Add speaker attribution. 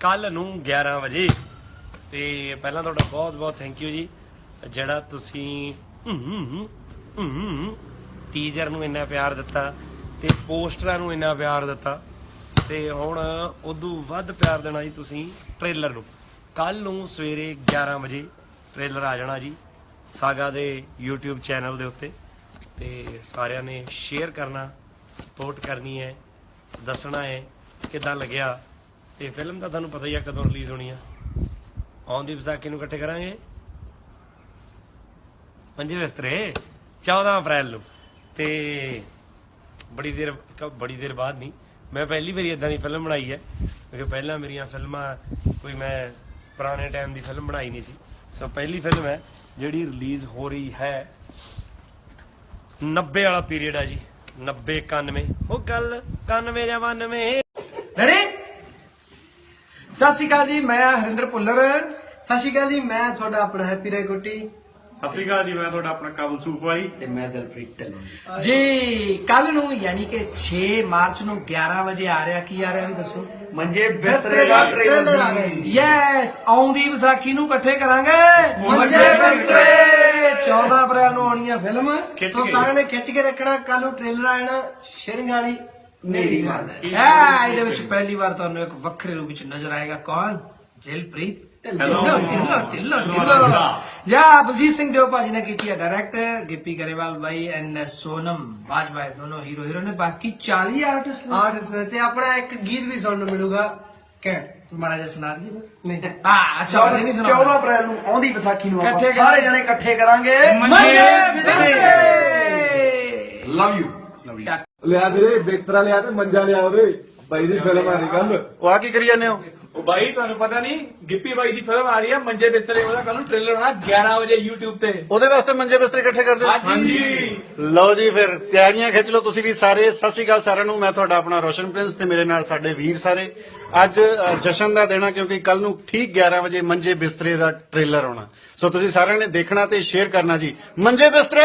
Speaker 1: ਕੱਲ ਨੂੰ 11 ਵਜੇ। ਤੇ ਪਹਿਲਾਂ ਤੁਹਾਡਾ ਬਹੁਤ ਬਹੁਤ ਥੈਂਕ ਯੂ ਜੀ। ਜਿਹੜਾ ਤੁਸੀਂ ਟੀਜ਼ਰ ਨੂੰ ਇੰਨਾ ਪਿਆਰ ਦਿੱਤਾ ਤੇ ਪੋਸਟਰਾਂ ਨੂੰ ਇੰਨਾ ਪਿਆਰ ਦਿੱਤਾ ਤੇ ਹੁਣ ਉਦੋਂ ਵੱਧ ਪਿਆਰ ਦੇਣਾ ਜੀ ਤੁਸੀਂ ਟ੍ਰੇਲਰ ਨੂੰ। ਕੱਲ ਨੂੰ ਸਵੇਰੇ 11 ਵਜੇ ਟ੍ਰੇਲਰ ਆ ਜਾਣਾ ਜੀ ਸਾਗਾ ਦੇ YouTube ਚੈਨਲ ਦੇ ਉੱਤੇ ਤੇ ਸਾਰਿਆਂ ਨੇ ਸ਼ੇਅਰ ਕਰਨਾ ਸਪੋਰਟ ਕਰਨੀ ਹੈ, ਦੱਸਣਾ ਹੈ ਕਿਦਾਂ ਲੱਗਿਆ ਤੇ ਫਿਲਮ ਤਾਂ ਤੁਹਾਨੂੰ ਪਤਾ ਹੀ ਆ ਕਦੋਂ ਰਿਲੀਜ਼ ਹੋਣੀ ਆ। ਆਉਂਦੀ ਵਿਸਾਖੀ ਨੂੰ ਇਕੱਠੇ ਕਰਾਂਗੇ। ਪੰਜੇ ਬਿਸਤਰੇ 14 ਅਪ੍ਰੈਲ ਨੂੰ। ਤੇ ਬੜੀ ਦੇਰ ਬੜੀ ਦੇਰ ਬਾਅਦ ਨਹੀਂ, ਮੈਂ ਪਹਿਲੀ ਵਾਰੀ ਇਦਾਂ ਦੀ ਫਿਲਮ ਬਣਾਈ ਹੈ। ਕਿਉਂਕਿ ਪਹਿਲਾਂ ਮੇਰੀਆਂ ਫਿਲਮਾਂ, ਕੋਈ ਮੈਂ ਪੁਰਾਣੇ ਟਾਈਮ ਦੀ ਫਿਲਮ ਬਣਾਈ ਨਹੀਂ ਸੀ। ਸੋ ਪਹਿਲੀ ਫਿਲਮ ਹੈ, ਜਿਹੜੀ ਰਿਲੀਜ਼ ਹੋ ਰਹੀ ਹੈ। 90 ਵਾਲਾ ਪੀਰੀਅਡ ਆ ਜੀ 90 91 ਉਹ ਗੱਲ 91 ਜਾਂ 92
Speaker 2: ਰੈਡੀ ਸਤਿ ਸ਼੍ਰੀ ਅਕਾਲ ਜੀ ਮੈਂ ਹਰਿੰਦਰ ਭੁੱਲਰ। ਸਤਿ ਸ਼੍ਰੀ ਅਕਾਲ ਜੀ ਮੈਂ ਤੁਹਾਡਾ ਆਪਣਾ ਹੈਪੀ ਰੇ ਗੁੱਟੀ
Speaker 3: ਸਤਿ ਸ਼੍ਰੀ ਅਕਾਲ ਜੀ ਮੈਂ ਤੁਹਾਡਾ ਆਪਣਾ ਕਾਬਲ ਸੂਪਾਈ
Speaker 2: ਤੇ ਮੈਂ ਦਲਪ੍ਰੀਤ ਢਿੱਲੋਂ ਜੀ। ਕੱਲ ਨੂੰ ਯਾਨੀ ਕਿ 6 ਮਾਰਚ ਨੂੰ 11 ਵਜੇ ਆ ਰਿਹਾ ਕੀ ਆ ਰਿਹਾ ਵੀ ਦੱਸੋ?
Speaker 4: ਮੰਜੇ ਬਿਸਤਰੇ ਦਾ। ਟ੍ਰੇਲਰ
Speaker 2: ਯੈਸ ਆਉਂਦੀ ਵਿਸਾਖੀ ਨੂੰ ਇਕੱਠੇ ਕਰਾਂਗੇ।
Speaker 4: ਮੰਜੇ ਬਿਸਤਰੇ।
Speaker 2: 14 ਅਪ੍ਰੈਲ ਨੂੰ ਆਉਣੀ ਆ ਫਿਲਮ ਸੋ। ਸਾਰਿਆਂ ਨੇ ਖਿੱਚ ਕੇ ਰੱਖਣਾ। ਕੱਲ ਨੂੰ ਟ੍ਰੇਲਰ ਆਣਾ ਸ਼ੇਰਿੰਗ ਵਾਲੀ
Speaker 4: ਨੇਰੀ ਮਾਰਦਾ
Speaker 2: ਹੈ। ਇਹਦੇ ਵਿੱਚ ਪਹਿਲੀ ਵਾਰ ਤੁਹਾਨੂੰ ਇੱਕ ਵੱਖਰੇ ਰੂਪ ਵਿੱਚ ਨਜ਼ਰ ਆਏਗਾ। ਕੌਣ? ਜੇਲਪ੍ਰੀਤ
Speaker 3: Hello.
Speaker 2: ਢਿੱਲੋਂ, ਢਿੱਲੋਂ, ਢਿੱਲੋਂ, ਢਿੱਲੋਂ। ਯਾ ਬਲਜੀਤ ਸਿੰਘ ਦਿਓ ਭਾਜੀ ਨੇ ਕੀਤੀ ਹੈ direct Gippy Grewal Bhai and Sonam Bajwa ਦੋਨੋਂ ਹੀਰੋ ਹੀਰੋ ਨੇ। ਬਾਕੀ 40 ਆਰਟਿਸਟ ਆਰਟਿਸਟ ਤੇ ਆਪਣਾ ਇੱਕ ਗੀਤ ਵੀ ਸੁਣਨ ਨੂੰ ਮਿਲੂਗਾ। ਕਿ ਮਾੜਾ ਜਿਹਾ ਸੁਣਾ ਦੀ ਨਹੀਂ। ਹਾਂ ਅੱਛਾ ਨਹੀਂ
Speaker 4: 14
Speaker 2: ਸੁਣਾ
Speaker 4: ਅਪ੍ਰੈਲ ਨੂੰ ਆਉਂਦੀ ਵਿਸਾਖੀ ਨੂੰ ਆਪਾਂ। ਸਾਰੇ ਜਣੇ ਇਕੱਠੇ ਕਰਾਂਗੇ। ਲਵ ਯੂ
Speaker 5: ਲਿਆ ਵੀਰੇ ਬਿਸਤਰਾ ਲਿਆ ਤੇ ਮੰਜਾ ਲਿਆ ਉਹਦੇ। ਬਾਈ ਦੀ ਫਿਲਮ ਆ ਰਹੀ ਕੱਲ
Speaker 4: ਉਹ ਆ ਕੀ ਕਰੀ ਜਾਂਦੇ ਹੋ?
Speaker 3: ਉਹ ਬਾਈ ਤੁਹਾਨੂੰ ਪਤਾ ਨਹੀਂ ਗਿੱਪੀ ਬਾਈ ਦੀ ਫਿਲਮ ਆ ਰਹੀ ਹੈ ਮੰਜੇ ਬਿਸਤਰੇ ਉਹਦਾ ਕੱਲ ਨੂੰ ਟ੍ਰੇਲਰ ਹੋਣਾ 11 ਵਜੇ YouTube ਤੇ।
Speaker 4: ਉਹਦੇ ਵਾਸਤੇ ਮੰਜੇ ਬਿਸਤਰੇ ਇਕੱਠੇ ਕਰਦੇ ਹੋ?
Speaker 3: ਹਾਂਜੀ।
Speaker 4: ਲਓ ਜੀ ਫਿਰ ਤਿਆਰੀਆਂ ਖਿੱਚ ਲਓ ਤੁਸੀਂ ਵੀ ਸਾਰੇ। ਸਤਿ ਸ਼੍ਰੀ ਅਕਾਲ ਸਾਰਿਆਂ ਨੂੰ ਮੈਂ ਤੁਹਾਡਾ ਆਪਣਾ ਰੋਸ਼ਨ ਪ੍ਰਿੰਸ ਤੇ ਮੇਰੇ ਨਾਲ ਸਾਡੇ ਵੀਰ ਸਾਰੇ। ਅੱਜ ਅ, ਜਸ਼ਨ ਦਾ ਦੇਣਾ ਕਿਉਂਕਿ ਕੱਲ ਨੂੰ ਠੀਕ 11 ਵਜੇ ਮੰਜੇ ਬਿਸਤਰੇ ਦਾ ਟ੍ਰੇਲਰ ਆਉਣਾ। ਸੋ ਤੁਸੀਂ ਸਾਰਿਆਂ ਨੇ ਦੇਖਣਾ ਤੇ ਸ਼ੇਅਰ ਕਰਨਾ ਜੀ। ਮੰਜੇ ਬਿਸਤਰੇ!